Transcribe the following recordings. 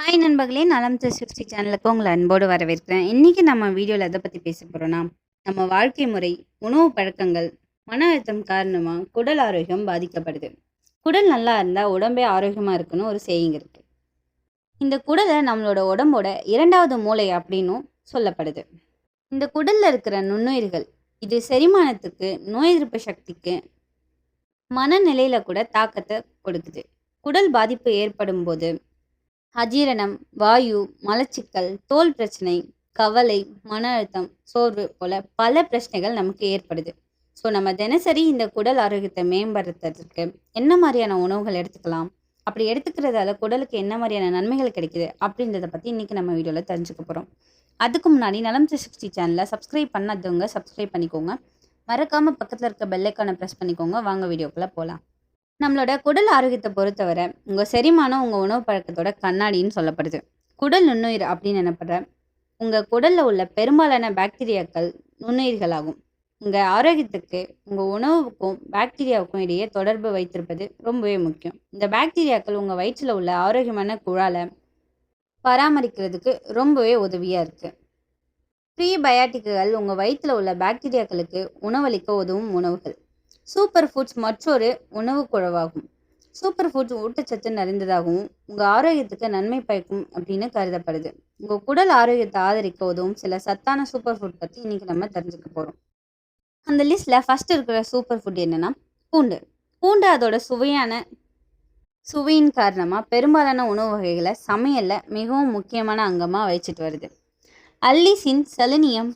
Hi நண்பர்களே நலம் three சேனலுக்கு உங்களை அன்போடு வரவேற்கிறேன். இன்றைக்கி நம்ம வீடியோவில் எதை பற்றி பேச போகிறோன்னா நம்ம வாழ்க்கை முறை உணவு பழக்கங்கள் மன அழுத்தம் காரணமாக குடல் ஆரோக்கியம் பாதிக்கப்படுது. குடல் நல்லா இருந்தால் உடம்பே ஆரோக்கியமாக இருக்குன்னு ஒரு செய்யுங்க இருக்குது இந்த குடலை நம்மளோட உடம்போட இரண்டாவது மூளை அப்படின்னும் சொல்லப்படுது. இந்த குடலில் இருக்கிற நுண்ணுயிர்கள் இது செரிமானத்துக்கு நோய் எதிர்ப்பு சக்திக்கு மனநிலையில் கூட தாக்கத்தை கொடுக்குது. குடல் பாதிப்பு ஏற்படும் போது அஜீரணம் வாயு மலச்சிக்கல் தோல் பிரச்சனை கவலை மன அழுத்தம் சோர்வு போல பல பிரச்சனைகள் நமக்கு ஏற்படுது. ஸோ நம்ம தினசரி இந்த குடல் ஆரோக்கியத்தை மேம்படுத்துறதுக்கு என்ன மாதிரியான உணவுகள் எடுத்துக்கலாம்? அப்படி எடுத்துக்கிறதால குடலுக்கு என்ன மாதிரியான நன்மைகள் கிடைக்குது? அப்படின்றத பற்றி இன்றைக்கி நம்ம வீடியோவில் தெரிஞ்சுக்க போகிறோம் அதுக்கு முன்னாடி நலம் த்ரீ சிக்ஸ்டி சேனலை சப்ஸ்கிரைப் பண்ணாதவங்க சப்ஸ்கிரைப் பண்ணிக்கோங்க. மறக்காமல் பக்கத்தில் இருக்க பெல்லைக்கான ப்ரெஸ் பண்ணிக்கோங்க. வாங்க வீடியோக்குள்ளே போகலாம் நம்மளோட குடல் ஆரோக்கியத்தை பொறுத்தவரை உங்கள் செரிமானம் உங்கள் உணவு பழக்கத்தோட கண்ணாடின்னு சொல்லப்படுது. குடல் நுண்ணுயிர் அப்படின்னு நினைப்படுற உங்கள் குடலில் உள்ள பெரும்பாலான பாக்டீரியாக்கள் நுண்ணுயிர்களாகும். உங்கள் ஆரோக்கியத்துக்கு உங்கள் உணவுக்கும் பாக்டீரியாவுக்கும் இடையே தொடர்பு வைத்திருப்பது ரொம்பவே முக்கியம். இந்த பாக்டீரியாக்கள் உங்கள் வயிற்றில் உள்ள ஆரோக்கியமான குழாலை பராமரிக்கிறதுக்கு ரொம்பவே உதவியாக இருக்குது ப்ரீபயாட்டிக்குகள் உங்கள் வயிற்றில் உள்ள பாக்டீரியாக்களுக்கு உணவளிக்க உதவும் உணவுகள். சூப்பர் ஃபுட்ஸ் மற்றொரு உணவு குழவாகும். சூப்பர் ஃபுட்ஸ் ஊட்டச்சத்து நிறைந்ததாகவும் உங்கள் ஆரோக்கியத்துக்கு நன்மை பயக்கும் அப்படின்னு கருதப்படுது. உங்கள் குடல் ஆரோக்கியத்தை ஆதரிக்க உதவும் சில சத்தான சூப்பர் ஃபுட் பற்றி இன்றைக்கி நம்ம தெரிஞ்சுக்க போகிறோம் அந்த லிஸ்ட்டில் ஃபஸ்ட் இருக்கிற சூப்பர் ஃபுட் என்னென்னா பூண்டு. பூண்டு அதோட சுவையான சுவையின் காரணமாக பெரும்பாலான உணவு வகைகளை சமையலில் மிகவும் முக்கியமான அங்கமாக வச்சுட்டு வருது. அல்லிசின் செலினியம்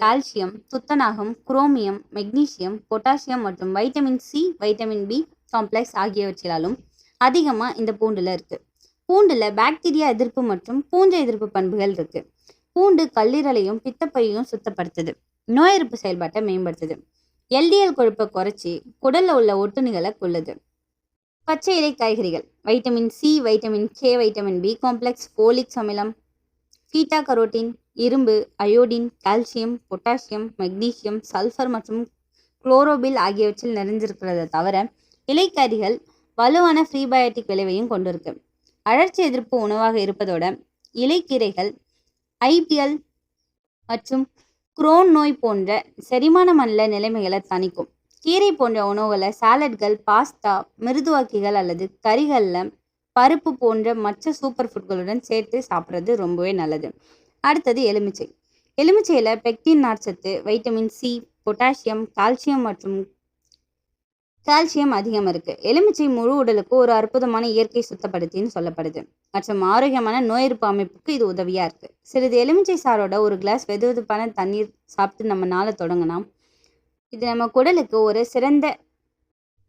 கால்சியம் துத்தநாகம் குரோமியம் மெக்னீசியம் பொட்டாசியம் மற்றும் vitamin C vitamin B complex ஆகியவற்றிலாலும் அதிகமாக இந்த பூண்டில் இருக்குது பூண்டில் பாக்டீரியா எதிர்ப்பு மற்றும் பூஞ்சை எதிர்ப்பு பண்புகள் இருக்குது பூண்டு கல்லீரலையும் பித்தப்பையையும் சுத்தப்படுத்துது. நோய் எதிர்ப்பு செயல்பாட்டை மேம்படுத்துது. எல்டிஎல் கொழுப்பை குறைச்சி குடலில் உள்ள ஒட்டுணிகளை கொள்ளுது பச்சை இலை காய்கறிகள் vitamin C vitamin K vitamin B complex folic அமிலம் பீட்டா கரோட்டின் இரும்பு iodine calcium potassium magnesium sulphur மற்றும் குளோரோபில் ஆகியவற்றில் நிறைஞ்சிருக்கிறத தவிர இலைக்கறிகள் வலுவான ஃப்ரீபயோட்டிக் விளைவையும் கொண்டிருக்கு. அழற்சி எதிர்ப்பு உணவாக இருப்பதோட இலைக்கீரைகள் ஐபிஎல் மற்றும் குரோன் நோய் போன்ற செரிமான மண்டல நிலைமைகளை தணிக்கும். கீரை போன்ற உணவுகளை சாலட்கள் பாஸ்தா மிருதுவாக்கிகள் அல்லது கறிகளில் பருப்பு போன்ற மற்ற சூப்பர் ஃபுட்களுடன் சேர்த்து சாப்பிட்றது ரொம்பவே நல்லது. அடுத்தது எலுமிச்சை. எலுமிச்சையில் பெக்டின் நார்ச்சத்து வைட்டமின் சி பொட்டாசியம் கால்சியம் மற்றும் கால்சியம் அதிகம் இருக்குது எலுமிச்சை முழு உடலுக்கு ஒரு அற்புதமான இயற்கை சுத்தப்படுத்தின்னு சொல்லப்படுது. மற்றும் ஆரோக்கியமான நோய் எதிர்ப்பு அமைப்புக்கு இது உதவியாக இருக்குது சிறிது எலுமிச்சை சாரோட ஒரு கிளாஸ் வெது வெதுப்பான தண்ணீர் சாப்பிட்டு நம்ம நாளை தொடங்கினோம் இது நம்ம குடலுக்கு ஒரு சிறந்த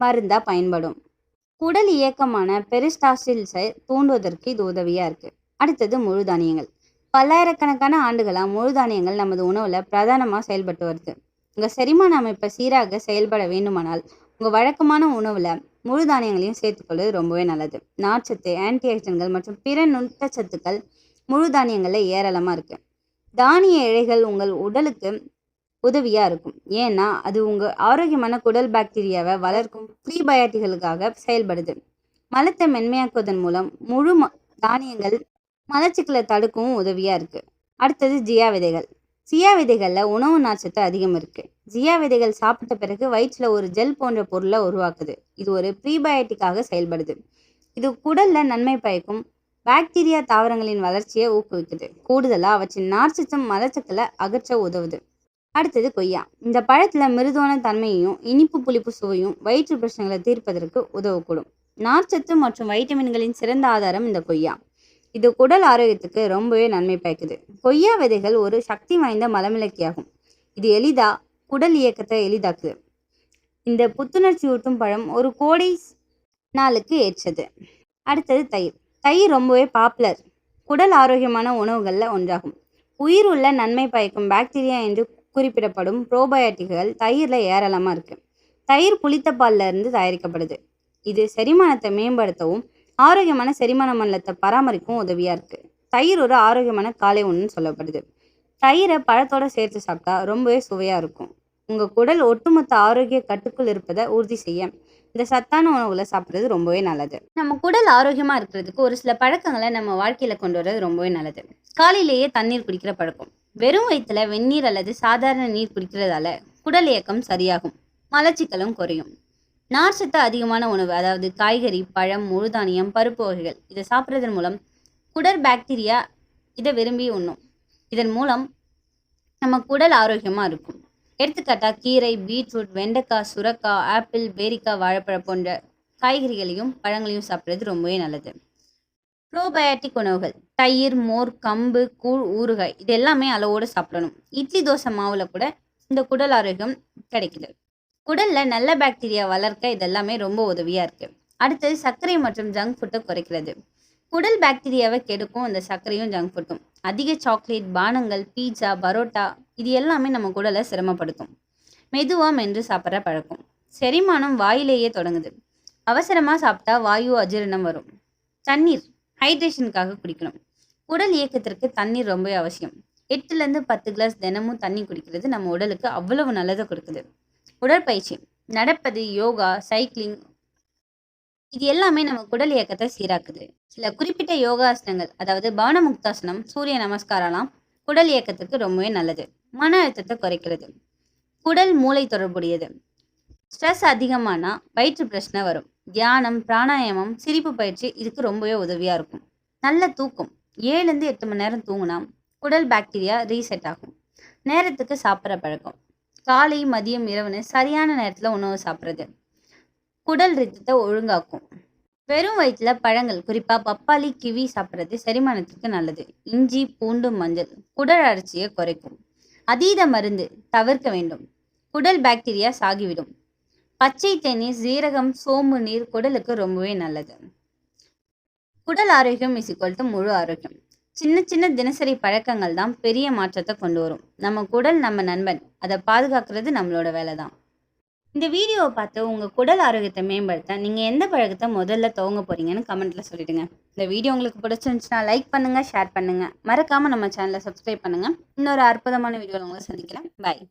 மருந்தா பயன்படும். குடல் இயக்கமான பெரிஸ்டாசில்ஸை தூண்டுவதற்கு இது உதவியாக இருக்குது அடுத்தது முழு தானியங்கள். பல்லாயிரக்கணக்கான ஆண்டுகளாக முழு தானியங்கள் நமது உணவில் பிரதானமாக செயல்பட்டு வருது. உங்கள் செரிமான அமைப்பை சீராக செயல்பட வேண்டுமானால் உங்கள் வழக்கமான உணவில் முழு தானியங்களையும் சேர்த்துக்கொள்வது ரொம்பவே நல்லது. நார்ச்சத்து ஆன்டிஆக்சிடன்கள் மற்றும் பிற நுட்டச்சத்துக்கள் முழு தானியங்களில் ஏராளமாக இருக்குது தானிய இழைகள் உங்கள் உடலுக்கு உதவியாக இருக்கும். ஏன்னா அது உங்கள் ஆரோக்கியமான குடல் பாக்டீரியாவை வளர்க்கும் ப்ரீபயாட்டிகளுக்காக செயல்படுது. மலத்தை மென்மையாக்குவதன் மூலம் முழு தானியங்கள் மலச்சிக்கலை தடுக்கவும் உதவியாக இருக்குது அடுத்தது ஜியா விதைகள் ஜியா விதைகளில் உணவு நார்ச்சத்து அதிகம் இருக்குது ஜியா விதைகள் சாப்பிட்ட பிறகு வயிற்றில் ஒரு ஜெல் போன்ற பொருளை உருவாக்குது. இது ஒரு ப்ரீபயோட்டிக்காக செயல்படுது. இது குடலில் நன்மை பயக்கும் பாக்டீரியா தாவரங்களின் வளர்ச்சியை ஊக்குவிக்குது. கூடுதலாக அவற்றின் நார்ச்சத்தும் மலச்சிக்கலை அகற்ற உதவுது. அடுத்தது கொய்யா. இந்த பழத்தில் மிருதுவான தன்மையையும் இனிப்பு புளிப்பு சுவையும் வயிற்று பிரச்சனைகளை தீர்ப்பதற்கு உதவக்கூடும். நார்ச்சத்து மற்றும் வைட்டமின்களின் சிறந்த ஆதாரம் இந்த கொய்யா. இது குடல் ஆரோக்கியத்துக்கு ரொம்பவே நன்மை பயக்குது. கொய்யா விதைகள் ஒரு சக்தி வாய்ந்த மலமிளக்கியாகும். இது எளிதா குடல் இயக்கத்தை எளிதாக்குது. இந்த புத்துணர்ச்சி ஊட்டும் பழம் ஒரு கோடை நாளுக்கு ஏற்றது. அடுத்தது தயிர். தயிர் ரொம்பவே பாப்புலர். குடல் ஆரோக்கியமான உணவுகளில் ஒன்றாகும். உயிர் உள்ள நன்மை பயக்கும் பாக்டீரியா என்று குறிப்பிடப்படும் ப்ரோபயோட்டிக்குகள் தயிரில் ஏராளமாக இருக்குது தயிர் புளித்த பாலில் இருந்து தயாரிக்கப்படுது. இது செரிமானத்தை மேம்படுத்தவும் ஆரோக்கியமான செரிமான மண்டலத்தை பராமரிக்கவும் உதவியாக இருக்குது தயிர் ஒரு ஆரோக்கியமான காலை ஒன்றுன்னு சொல்லப்படுது. தயிரை பழத்தோடு சேர்த்து சாப்பிட்டா ரொம்பவே சுவையாக இருக்கும். உங்கள் குடல் ஒட்டுமொத்த ஆரோக்கிய கட்டுக்குள் இருப்பதை உறுதி செய்ய இந்த சத்தான உணவுகளை சாப்பிட்றது ரொம்பவே நல்லது. நம்ம குடல் ஆரோக்கியமாக இருக்கிறதுக்கு ஒரு சில பழக்கங்களை நம்ம வாழ்க்கையில் கொண்டு வர்றது ரொம்பவே நல்லது. காலையிலேயே தண்ணீர் குடிக்கிற பழக்கம். வெறும் வயிற்றுல வெந்நீர் அல்லது சாதாரண நீர் குடிக்கிறதால குடல் இயக்கம் சரியாகும். மலச்சிக்கலும் குறையும். நார்ச்சத்து அதிகமான உணவு அதாவது காய்கறி பழம் முழுதானியம் பருப்பு வகைகள் இதை சாப்பிட்றதன் மூலம் குடல் பாக்டீரியா இதை விரும்பி உண்ணும். இதன் மூலம் நம்ம குடல் ஆரோக்கியமாக இருக்கும். எடுத்துக்காட்டாக கீரை பீட்ரூட் வெண்டைக்காய் சுரக்காய் ஆப்பிள் பேரிக்காய் வாழைப்பழம் போன்ற காய்கறிகளையும் பழங்களையும் சாப்பிட்றது ரொம்பவே நல்லது. ப்ரோபயாட்டிக் உணவுகள் தயிர் மோர் கம்பு கூழ் ஊறுகாய் இது எல்லாமே அளவோடு சாப்பிடணும். இட்லி தோசை மாவில் கூட இந்த குடல் ஆரோக்கியம் கிடைக்குது. குடலில் நல்ல பாக்டீரியா வளர்க்க இதெல்லாமே ரொம்ப உதவியாக இருக்குது அடுத்தது சர்க்கரை மற்றும் ஜங்க் ஃபுட்டை குறைக்கிறது. குடல் பாக்டீரியாவை கெடுக்கும் அந்த சர்க்கரையும் ஜங்க் ஃபுட்டும் அதிக சாக்லேட் பானங்கள் பீட்சா பரோட்டா இது எல்லாமே நம்ம குடலை சிரமப்படுத்தும். மெதுவாக மென்று சாப்பிட்ற பழக்கம். செரிமானம் வாயிலேயே தொடங்குது. அவசரமாக சாப்பிட்டா வாயு அஜீரணம் வரும். தண்ணீர். ஹைட்ரேஷனுக்காக குடிக்கணும். உடல் இயக்கத்திற்கு தண்ணீர் ரொம்ப அவசியம். எட்டுலேருந்து பத்து கிளாஸ் தினமும் தண்ணி குடிக்கிறது நம்ம உடலுக்கு அவ்வளவு நல்லதை கொடுக்குது. உடற்பயிற்சி நடப்பது யோகா சைக்கிளிங் இது எல்லாமே நம்ம குடல் இயக்கத்தை சீராக்குது. சில குறிப்பிட்ட யோகாசனங்கள் அதாவது பவன முக்தாசனம் சூரிய நமஸ்காரம்லாம் குடல் இயக்கத்துக்கு ரொம்பவே நல்லது. மன அழுத்தத்தை குறைக்கிறது. குடல் மூளை தொடர்புடையது. ஸ்ட்ரெஸ் அதிகமானா வயிற்று பிரச்சனை வரும். தியானம் பிராணாயாமம் சிரிப்பு பயிற்சி இதுக்கு ரொம்பவே உதவியாக இருக்கும். நல்ல தூக்கம். ஏழுலேருந்து எட்டு மணி நேரம் தூங்கினா குடல் பாக்டீரியா ரீசெட் ஆகும். நேரத்துக்கு சாப்பிட்ற பழக்கம். காலை மதியம் இரவுன்னு சரியான நேரத்தில் உணவு சாப்பிட்றது. குடல் ரித்தத்தை ஒழுங்காக்கும். வெறும் வயிற்றுல பழங்கள் குறிப்பாக பப்பாளி கிவி சாப்பிட்றது செரிமானத்துக்கு நல்லது. இஞ்சி பூண்டு மஞ்சள் குடல் அழற்சியை குறைக்கும். அதீத மருந்து தவிர்க்க வேண்டும். குடல் பாக்டீரியா சாகிவிடும். பச்சை தேனி சீரகம் சோம்பு நீர் குடலுக்கு ரொம்பவே நல்லது. குடல் ஆரோக்கியம் இஸ் டு முழு ஆரோக்கியம். சின்ன சின்ன தினசரி பழக்கங்கள் தான் பெரிய மாற்றத்தை கொண்டு வரும். நம்ம குடல் நம்ம நண்பன் அதை பாதுகாக்கிறது நம்மளோட வேலை தான். இந்த வீடியோவை பார்த்து உங்கள் குடல் ஆரோக்கியத்தை மேம்படுத்த நீங்கள் எந்த பழக்கத்தை முதல்ல துவங்க போகிறீங்கன்னு கமெண்ட்டில் சொல்லிடுங்க. இந்த வீடியோ உங்களுக்கு பிடிச்சிருந்துச்சுன்னா லைக் பண்ணுங்கள் ஷேர் பண்ணுங்கள் மறக்காமல் நம்ம சேனலை சப்ஸ்கிரைப் பண்ணுங்கள் இன்னொரு அற்புதமான வீடியோவில் உங்களை சந்திக்கிறேன். பாய்